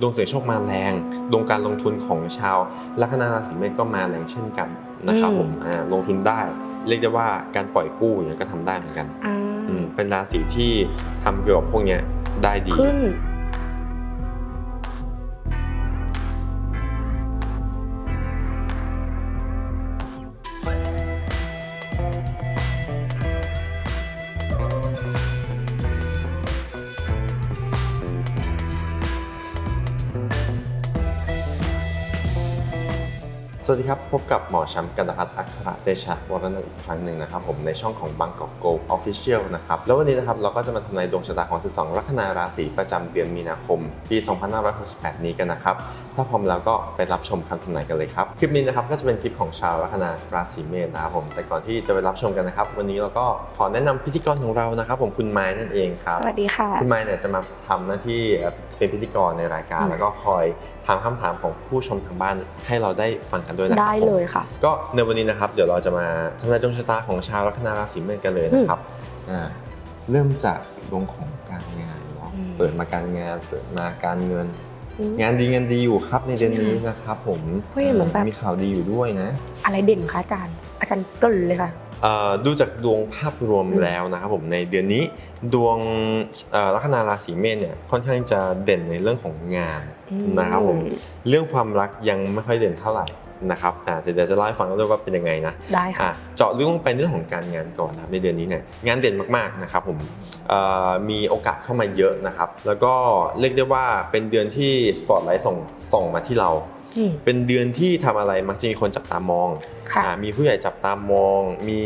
ดวงเสี่ยงโชคมาแรง ดวงการลงทุนของชาวลัคนาราศีเมษก็มาแรงเช่นกันนะครับอืมผมอ่าลงทุนได้ เรียกได้ว่าการปล่อยกู้อย่างนี้ยก็ทำได้เหมือนกันอ่าอืมเป็นราศีที่ทำเกี่ยวกับพวกเนี้ยได้ดีขึ้น สวัสดีครับ พบกับหมอแชมป์กันตพัฒน์อักษรเตชะวรนันท์อีกครั้งหนึ่งนะครับผมในช่องของบางกอกโกลออฟฟิเชียลนะครับ แล้ววันนี้นะครับเราก็จะมาทำนายดวงชะตาของ 12 ลัคนาราศีประจำเดือนมีนาคม ปี 2568 นี้กันนะครับ ถ้าพร้อมแล้วก็ไปรับชมคำทำนายกันเลยครับ คลิปนี้นะครับก็จะเป็นคลิปของชาวลัคนาราศีเมษนะครับผม แต่ก่อนที่จะไปรับชมกันนะครับ วันนี้เราก็ขอแนะนำพิธีกรของเรานะครับ ผมคุณไม้นั่นเองครับ สวัสดีค่ะ คุณไมค์เนี่ยจะมาทำหน้าที่เป็นพิธีกรในรายการอืมแล้วก็คอยถามคำถามของผู้ชมทางบ้านให้เราได้ฟังกันด้วยนะครับได้เลยผมค่ะ ก็ในวันนี้นะครับ เดี๋ยวเราจะมาทำนายดวงชะตาของชาวลัคนาราศีเมษกันเลยนะครับอ่าเริ่มจากดวงของการงานเนาะอืมเปิดมาการงานเปิดมาการเงินอืมงานดีงานดีอยู่ครับในเดือนนี้นะครับผมเฮ้ยเหมือนแบบ มีข่าวดีอยู่ด้วยนะ อะไรเด่นคะอาจารย์ อาจารย์เกรินเลยค่ะ เอ่อดูจากดวงภาพรวมอืมแล้วนะครับผมในเดือนนี้ดวงเอ่อลัคนาราศีเมษเนี่ยค่อนข้างจะเด่นในเรื่องของงานอืม นะครับผมเรื่องความรักยังไม่ค่อยเด่นเท่าไหร่ นะครับอ่าเดี๋ยวจะเล่าให้ฟังด้วยว่าเป็นยังไงนะได้ค่ะอะเจาะลึกลงไปเรื่องของการงานก่อนนะครับในเดือนนี้เนี่ยงานเด่นมากๆนะครับผมเอ่อมีโอกาสเข้ามาเยอะนะครับ แล้วก็เรียกได้ว่าเป็นเดือนที่สปอตไลท์ส่งส่งมาที่เราอืม เป็นเดือนที่ทำอะไรมักจะมีคนจับตามองค่ะอ่ามีผู้ใหญ่จับตามอง มี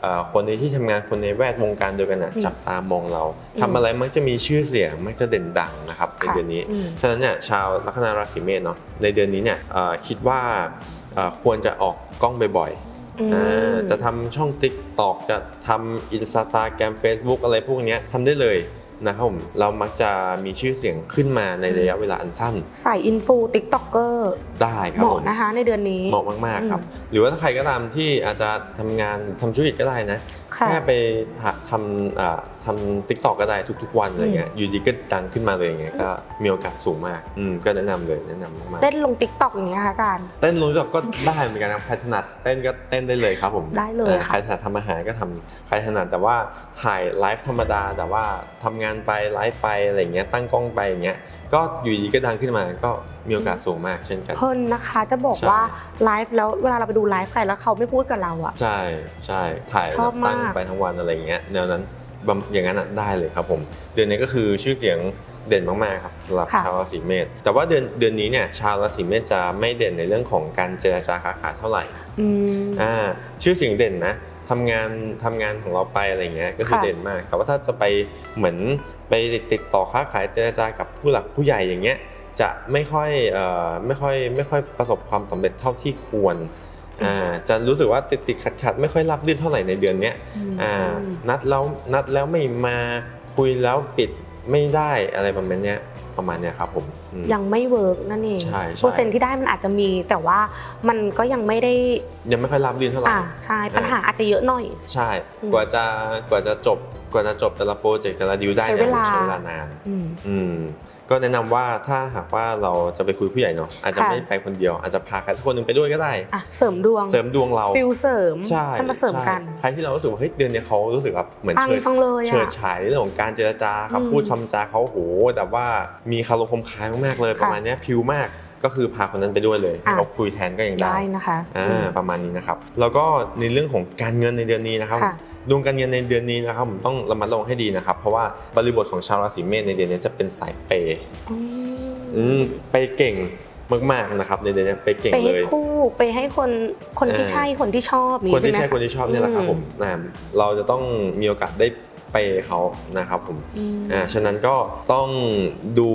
เอ่อคนในที่ทำงานคนในแวดวงการเดียวกันน่ะอืมจับตามองเราอืมทำอะไรมักจะมีชื่อเสียงมักจะเด่นดังนะครับในค่ะเดือนนี้อืมฉะนั้นเนี่ยชาวลัคนาราศีเมษเนาะในเดือนนี้เนี่ยเอ่อคิดว่าเอ่อควรจะออกกล้องบ่อยๆอืมอ่าจะทำช่อง t ิ k t o k จะทำอินสตาแกรม Facebook อะไรพวกเนี้ยทำได้เลย นะครับผมเรามักจะมีชื่อเสียงขึ้นมาในระยะเวลาอันสั้น ใส่อินฟูติ๊กต็อกเกอร์ได้ครัเหบมาะผมนะคะในเดือนนี้เหมาะมากๆครับ หรือว่าถ้าใครก็ตามที่อาจจะทำงานทำธุรกิจก็ได้นะค่ะ แค่ไปหาทำอ่าทำติ๊กต็อกก็ได้ทุกๆ วันอะไรเงี้ยอยู่ดีก็ดังขึ้นมาเลยอย่างเงี้ยก็มีโอกาสสูงมากอืมก็แนะนำเลยแนะนำมากๆเต้นลงติ๊กต็อกอย่างเงี้ยค่ะอาจารย์เต้นรู้จักก็ได้เหมือนกันครับใครถนัดเต้นก็เต้นได้เลยครับผมได้เลยอ่าค่ะใครถนัดทำอาหารก็ทำใครถนัดแต่ว่าถ่ายไลฟ์ธรรมดาแต่ว่าทำงานไปไลฟ์ไปอะไรเงี้ยตั้งกล้องไปอย่างเงี้ยก็อยู่ดีก็ดังขึ้นมาก็มีโอกาสสูงมากเช่นกันเพิ่นนะคะจะบอกใช่ว่าไลฟ์แล้วเวลาเราไปดูไลฟ์ใครแล้วเขาไม่พูดกับเราอะใช่ใช่ถ่ายชอบตั้งมากไปทั้งวันอะไรเงี้ยแนวนั้นบำอย่างนั้นอะได้เลยครับผมเดือนนี้ก็คือชื่อเสียงเด่นมากๆครับสำหรับค่ะชาวราศีเมษแต่ว่าเดือนเดือนนี้เนี่ยชาวราศีเมษจะไม่เด่นในเรื่องของการเจรจาค้าขายเท่าไหร่อืมอ่าชื่อเสียงเด่นนะทำงานทำงานของเราไปอะไรเงี้ยก็คือค่ะเด่นมากแต่ว่าถ้าจะไปเหมือนไปติดต่อค้าขายเจรจากับผู้หลักผู้ใหญ่อย่างเงี้ยจะไม่ค่อยเอ่อไม่ค่อยไม่ค่อยประสบความสำเร็จเท่าที่ควรอ่า จะรู้สึกว่าติดติดขัดขัดๆไม่ค่อยรับรื่นเท่าไหร่ในเดือนเนี้ยอ่านัดแล้วนัดแล้วไม่มาคุยแล้วปิดไม่ได้อะไรประมาณเนี้ยประมาณเนี้ยครับผมอืมยังไม่เวิร์กนั่นเองใช่ใช่เปอร์เซ็นต์ที่ได้มันอาจจะมีแต่ว่ามันก็ยังไม่ได้ยังไม่ค่อยรับรื่นเท่าไหร่อ่าใช่ปัญหาอาจจะเยอะหน่อย ใช่อืมกว่าจะกว่าจะจบ กว่าจะจบแต่ละโปรเจกต์แต่ละดีลได้ใช้เนี่ยเวลา ใช้เวลานาน อืม อืมก็แนะนำว่าถ้าหากว่าเราจะไปคุยผู้ใหญ่เนาะอาจจะค่ะ ไม่ไปคนเดียว อาจจะพาใครสักคนหนึ่งไปด้วยก็ได้ อะเสริมดวงเสริมดวงเราฟิลเสริมใช่ให้มาเสริมกันใช่ใครที่เรารู้สึกว่าเฮ้ยเดือนเนี้ยเขารู้สึกว่าเหมือนปังเชิดจังเลยเฉิดอะ ฉายในเรื่องของการเจรจาครับอืมพูดคำจาเขาโหแต่ว่ามีคารมคมคายมากๆเลย ค่ะประมาณเนี้ยพิวมากก็คือพาคนนั้นไปด้วยเลยให้อะเขาคุยแทนก็ยังได้ได้นะคะ อ่าอืมประมาณนี้นะครับแล้วก็ในเรื่องของการเงินในเดือนนี้นะครับ ค่ะ ดวงการเงินในเดือนนี้นะครับผมต้องระมัดระวังให้ดีนะครับ เพราะว่าบริบทของชาวราศีเมษในเดือนนี้จะเป็นสายเปย์อืมอืมไปเก่งมากๆนะครับในเดือนนี้ไปเก่งไปเลให้ย คู่ไปให้คนคนที่เออใช่คนที่ชอบคนที่ไหมใช่คนที่ชอบเนี่ยแหละครับอืมผมนะเราจะต้องมีโอกาสได้เปย์เขานะครับผมอืมอ่า ฉะนั้นก็ต้องดู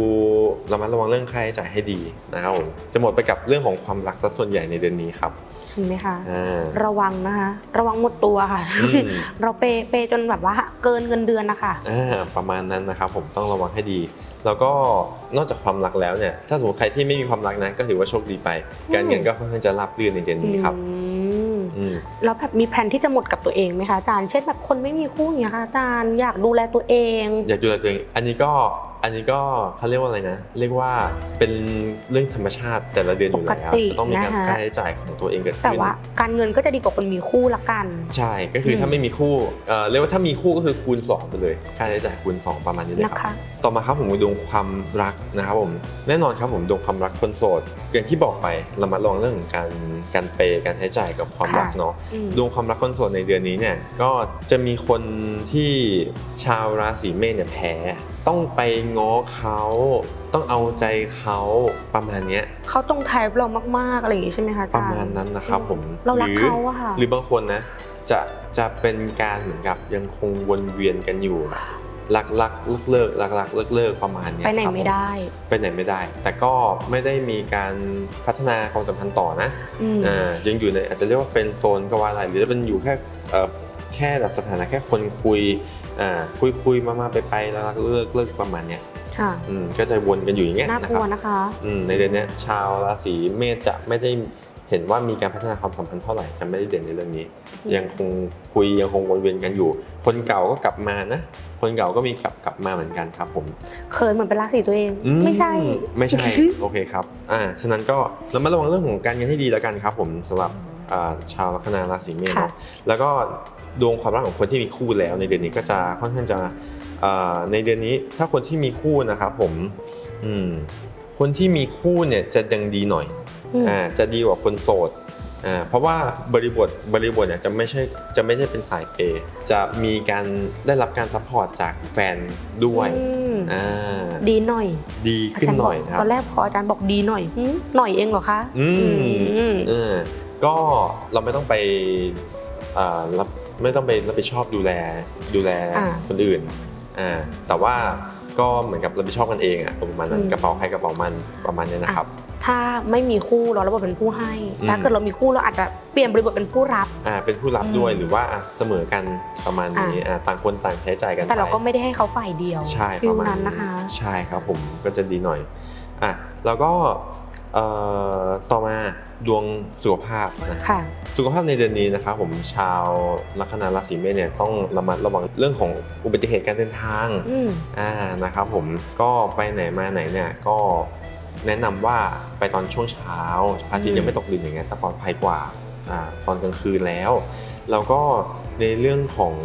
ระมัดระวังเรื่องค่าใช้จ่ายให้ดีนะครับผม จะหมดไปกับเรื่องของความรักซะส่วนใหญ่ในเดือนนี้ครับ เห็นไหมคะ อ่า ระวังนะคะ ระวังหมดตัวค่ะ อืม เราเปย์เปย์จนแบบว่าเกินเงินเดือนนะคะอ่าประมาณนั้นนะครับผมต้องระวังให้ดี แล้วก็นอกจากความรักแล้วเนี่ยถ้าสมมติใครที่ไม่มีความรักนะก็ถือว่าโชคดีไป การเงินก็ค่อนข้างจะราบรื่นในเดือนนี้ครับอืมอืม แล้วแบบมีแผนที่จะหมดกับตัวเองไหมคะอาจารย์ เช่นแบบคนไม่มีคู่อย่างเงี้ยค่ะอาจารย์อยากดูแลตัวเอง อยากดูแลตัวเอง อันนี้ก็ อันนี้ก็เขาเรียกว่าอะไรนะ เรียกว่าเป็นเรื่องธรรมชาติแต่ละเดือนอยู่แล้วปกติจะต้องมีการนะคะค่าใช้จ่ายของตัวเองเกิดแต่ขึ้นว่าการเงินก็จะดีกว่าคนมีคู่ละกัน ใช่ก็คืออมถ้าไม่มีคู่เอ่อเรียกว่าถ้ามีคู่ก็คือคูณสองไปเลย ค่าใช้จ่ายคูณสองประมาณนี้เลยนะคคะรับต่อมาครับผมดวงความรักนะครับผมแน่นอนครับผมดวงความรักคนโสดอย่างที่บอกไปเรามาลองเรื่องของการการเปย์การใช้จ่ายกับความรักเนาะอืมดวงความรักคนโสดในเดือนนี้เนี่ยก็จะมีคนที่ชาวราศีเมษเนี่ยแพ้ ต้องไปง้อเขาต้องเอาใจเขาประมาณเนี้ยเขาตรงไทป์เรามากๆอะไรอย่างงี้ใช่ไหมคะอาปจาระรย์มาณนั้นนะครับผมเรารักหอเขาอะค่ะ หรือบางคนนะจะจะเป็นการเหมือนกับยังคงวนเวียนกันอยู่รักรักเลิกเลิกรักรักเลิกเลิกประมาณเนี้ยไปไหนครับไม่ได้ไปไหนไม่ได้ แต่ก็ไม่ได้มีการพัฒนาความสัมพันธ์ต่อนะอืมอ่ายังอยู่ในอาจจะเรียกว่าเฟรนด์โซนก็ว่าได้หรือจะเป็นอยู่แค่เอ่อแค่แบบสถานะแค่คนคุย อ่าคุยคุยมามาไปไปแล้วรักเลิกเลิกประมาณเนี้ยค่ะอืมก็จะวนกันอยู่อย่างเงี้ยน่านะกคลัรัวบนะคะอืมในเดือนเนี้ยชาวราศีเมษจะไม่ได้เห็นว่ามีการพัฒนาความสัมพันธ์เท่าไหร่จะไม่ได้เด่นในเรื่องนี้อืมยังคงคุยยังคงวนเวียนกันอยู่ คนเก่าก็กลับมานะ คนเก่าก็มีกลับกลับมาเหมือนกันครับผม เขินเหมือนเป็นราศีตัวเอง อืไม่ใช่ ไม่ใช่ โอเคครับอ่าฉะนั้นก็เรามาระวังเรื่องของการเงินให้ดีแล้วกันครับผมสำหรับอ่าชาวลัคนาราศีเมษค่ะเนาะแล้วก็ ดวงความรักของคนที่มีคู่แล้ว ในเดือนนี้ก็จะค่อนข้างจะอ่าในเดือนนี้ถ้าคนที่มีคู่นะครับผมอืมคนที่มีคู่เนี่ยจะยังดีหน่อยอืมอ่าจะดีกว่าคนโสดอ่าเพราะว่าบริบทบริบทเนี่ยจะไม่ใช่จะไม่ใช่เป็นสายเปย์จะมีการได้รับการซัพพอร์ตจากแฟนด้วยอืมอ่าดีหน่อย ดีขึ้นหน่อยาจารบกครับตอนแรกพออาจารย์บอกดีหน่อยหึหน่อยเองเหรอคะอืมอืมเออก็เราไม่ต้องไปอ่ารับ ไม่ต้องไปรับผิดชอบดูแลดูแลอ่าคนอื่นอ่าแต่ว่าก็เหมือนกับรับผิดชอบกันเองอะประมาณนั้นอืม กระเป๋าใครกระเป๋ามันประมาณนี้นะครับ ถ้าไม่มีคู่เราระบบเป็นผู้ให้ อืม ถ้าเกิดเรามีคู่เราอาจจะเปลี่ยนบริบทเป็นผู้รับ อ่าเป็นผู้รับอืมด้วยหรือว่าอะเสมอกันประมาณนี้อ่าอ่าต่างคนต่างใช้จ่ายกันแต่เราไป ก็ไม่ได้ให้เขาฝ่ายเดียวใช่ฟิปลระมาณนั้นนะคะ ใช่ครับผมก็จะดีหน่อยอะแล้วก็เอ่อต่อมา ดวงสุขภาพนะค่ะ สุขภาพในเดือนนี้นะครับผมชาวลัคนาราศีเมษเนี่ยต้องระมัดระวังเรื่องของอุบัติเหตุการเดินทางอืมอ่านะครับผมก็ไปไหนมาไหนเนี่ยก็แนะนำว่าไปตอนช่วงเช้าพระอาทิตย์ยังไม่ตกดินอย่างเงี้ยจะปลอดภัยกว่าอ่าตอนกลางคืนแล้ว แล้วก็ในเรื่องของ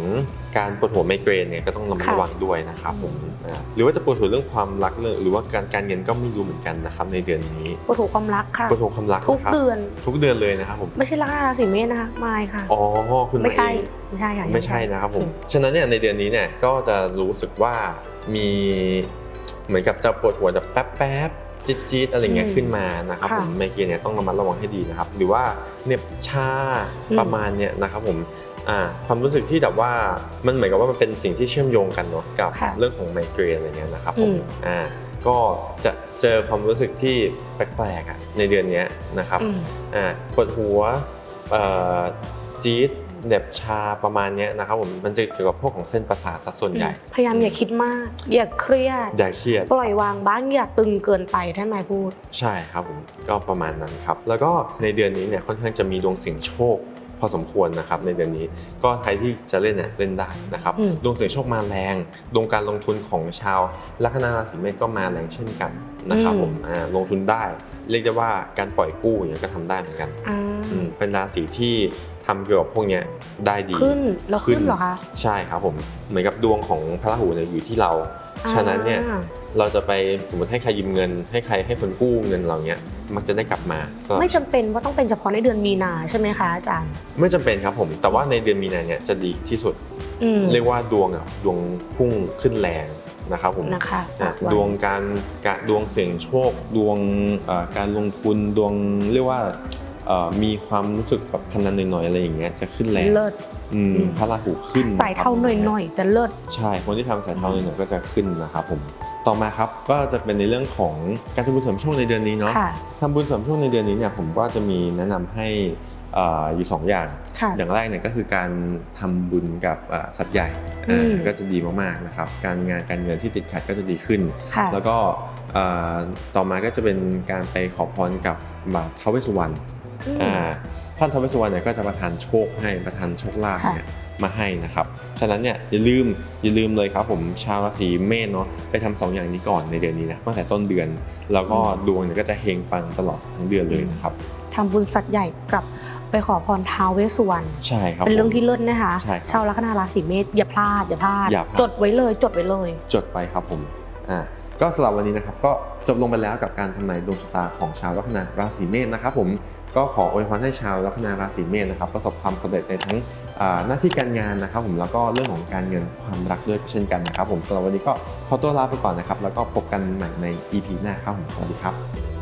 การปวดหัวไมเกรนเนี่ยก็ต้องระมัดค่ะระวังด้วยนะครับผมอ่าหรือว่าจะปวดหัวเรื่องความรักเรื่องหรือว่าการการเงินก็ไม่รู้เหมือนกันนะครับในเดือนนี้ปวดหัวความรักค่ะปวดหัวความรักทุกนะครับเดือนทุกเดือนเลยนะครับผมไม่ใช่ลัคนาราศีเมษนะคะไม่ค่ะอ๋อคุณไม่ใช่าเองไม่ใช่ค่ะไม่ใช่นะครับผมฉะนั้นเนี่ยในเดือนนี้เนี่ยก็จะรู้สึกว่ามีเหมือนกับจะปวดหัวแบบแป๊บแป๊บๆจี๊ดจี๊ดๆอะไรเงี้ยขึ้นมานะครับผมไมเกรนเนี่ยต้องระมัดระวังให้ดีนะครับ หรือว่าเหน็บชาประมาณเนี่ยนะครับผม อ่าความรู้สึกที่แบบว่ามันเหมือนกับว่ามันเป็นสิ่งที่เชื่อมโยงกันเนาะกับค่ะเรื่องของไมเกรนอะไรเงี้ยนะครับผมอืมอ่าก็จะเจอความรู้สึกที่แปลกๆอะในเดือนเนี้ยนะครับอืม อ่าปวดหัวเอ่อจี๊ดเหน็บชาประมาณเนี้ยนะครับผมมันจะเกี่ยวกับพวกของเส้นประสาทซะส่วนใหญ่ พยายามอย่าคิดมาก อย่าเครียด อย่าเครียด ปล่อยวางบ้างอย่าตึงเกินไปถ้าไม่พูด ใช่ครับผมก็ประมาณนั้นครับ แล้วก็ในเดือนนี้เนี่ยค่อนข้างจะมีดวงเสี่ยงโชค พอสมควรนะครับในเดือนนี้ ก็ใครที่จะเล่นเนี่ยเล่นได้นะครับอืมดวงเสี่ยงโชคมาแรงดวงการลงทุนของชาวลัคนาราศีเมษก็มาแรงเช่นกันนะครับผมอ่าลงทุนได้ เรียกได้ว่าการปล่อยกู้อย่างเงี้ยก็ทำได้เหมือนกันอ่าอืมเป็นราศีที่ทำเกี่ยวกับพวกเนี้ยได้ดีขึ้นแล้วขึ้นเหรอคะใช่ครับผมเหมือนกับดวงของพระราหูเนี่ยอยู่ที่เราอ่าฉะนั้นเนี่ยเราจะไปสมมติให้ใครยืมเงิน ให้ใครให้คนกู้เงินเราเนี้ย มักจะได้กลับมาก็ไม่จำเป็นว่าต้องเป็นเฉพาะในเดือนมีนาใช่ไหมคะอาจารย์ ไม่จำเป็นครับผม แต่ว่าในเดือนมีนาเนี่ยจะดีที่สุด อืมเรียกว่าดวงอะดวงพุ่งขึ้นแรงนะครับผมนะคะอะฝากไดวงการกะดวงเสี่ยงโชค ดวงเอ่อการลงทุนดวงเรียกว่าเอ่อมีความรู้สึกแบบพนันหน่อยๆอะไรอย่างเงี้ยจะขึ้นแรงเลิศ อืมอืม พระราหูขึ้นสายเท่าหน่อยๆแต่เลิศใช่คนที่ทำสายเท่าหน่อยๆก็จะขึ้นนะครับผม ต่อมาครับก็จะเป็นในเรื่องของการทำบุญเสริมโชคในเดือนนี้เนาะค่ะทำบุญเสริมโชคในเดือนนี้เนี่ยผมก็จะมีแนะนำให้เอ่ออยู่สองอย่างค่ะอย่างแรกเนี่ยก็คือการทำบุญกับเอ่อสัตว์ใหญ่อืมอ่าก็จะดีมากๆนะครับ การงานการเงินที่ติดขัดก็จะดีขึ้นค่ะแล้วก็เอ่อต่อมาก็จะเป็นการไปขอพรกับบาทท้าวเวสสุวรรณอืมอ่า ท่านทวสสุวรรณเนี่ยก็จะประทานโชคให้ประทานโชคลาภค่ะเนี่ยมาให้นะครับ ฉะนั้นเนี่ยอย่าลืมอย่าลืมเลยครับผมชาวราศีเมษเนาะไปทำสองอย่างนี้ก่อนในเดือนนี้นะตั้งแต่ต้นเดือน แล้วก็ดวงเนี่ยก็จะเฮงปังตลอดทั้งเดือนเลยนะครับทำบุญสัตว์ใหญ่กับไปขอพรท้าวเวสสุวรรณใช่ครับเป็นเรื่องผมที่เลิศนะคะใช่ครับชาวลัคนาราศีเมษอย่าพลาดอย่าพลาดอย่าพลาดจดไว้เลยจดไว้เลย จดไปครับผมอ่าก็สำหรับวันนี้นะครับก็จบลงไปแล้วกับการทำนายดวงชะตาของชาวลัคนาราศีเมษนะครับผม ก็ขออวยพรให้ชาวลัคนาราศีเมษนะครับประสบความสำเร็จในทั้งหน้าที่การงานนะครับ ผมแล้วก็เรื่องของการเงินความรักด้วยเช่นกันนะครับ ผมสำหรับวันนี้ก็ขอตัวลาไปก่อนนะครับ แล้วก็พบกันใหม่ใน EP หน้าครับผมสวัสดีครับ